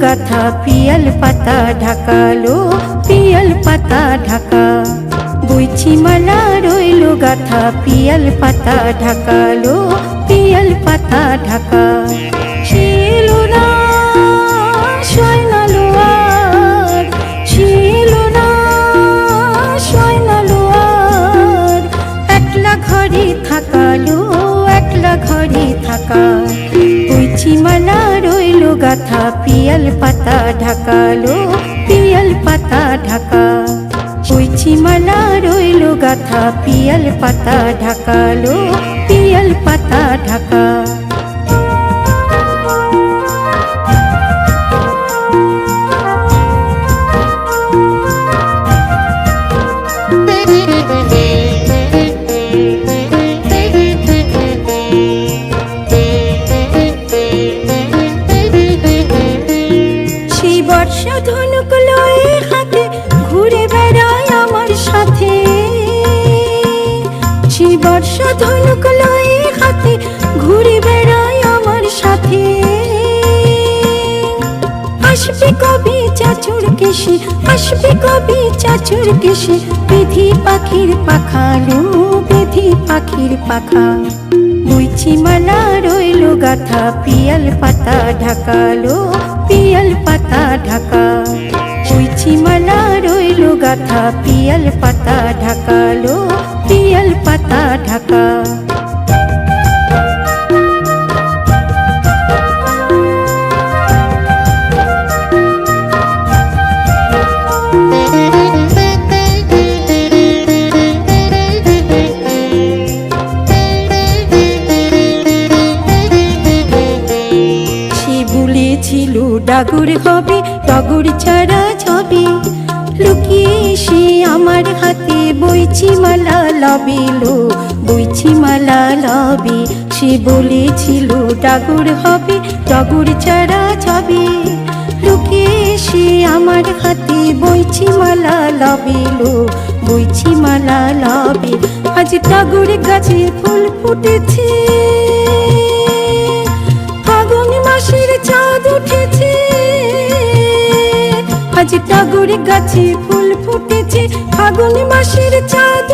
গাথা, পিয়াল পাতা ঢাকালো, পিয়াল পাতা ঢাকা। বইছি মালা রইল গাথা, পিয়াল পাতা ঢাকালো, পিয়াল পাতা ঢাকা। ছিল না সয়নালো আর, ছিল না সয়নালো আর। একলা ঘরে থাকালো, একলা ঘরে থাকা। বইছি মালা গাথা পিয়াল পাতা ঢাকালো, পিয়াল পাতা ঢাকা। মালা রইল গাথা পিয়াল পাতা ঢাকালো, পিয়াল পাতা ঢাকা। ধনুক লয়ে হাতে ঘুরে বেড়ায় আমার সাথে। বর্ষা ধনুক লয়ে হাতে ঘুরে বেড়ায় আমার সাথে। আসবে কবি চাচুর কেশে, আসবে কবি চাচুর কেশে, বিধি পাখির পাখা পাখালো বিধি পাখির পাখা। বুইছি মালা রইল গাথা, পিয়াল পাতা ঢাকালো গাথা পিয়াল পাতা ঢাকালো পিয়াল পাতা ঢাকা বলেছিল ডাগর হবে টগর ছাড়া ছবি। মালা লবিলো বইছি মালা লবি। সে বলেছিল ডাগর হবে, টগর ছাড়া ছবি লুকিয়ে সে আমার হাতে বইছি মালা লবিলো বইছি মালা লবি। আজ টগর গাছে ফুল ফুটেছে। ফাগুন মাসের চাঁদ উঠেছে। আজ টাগর গাছে ফুল ফুটেছে। ফাগুন মাসের চাঁদ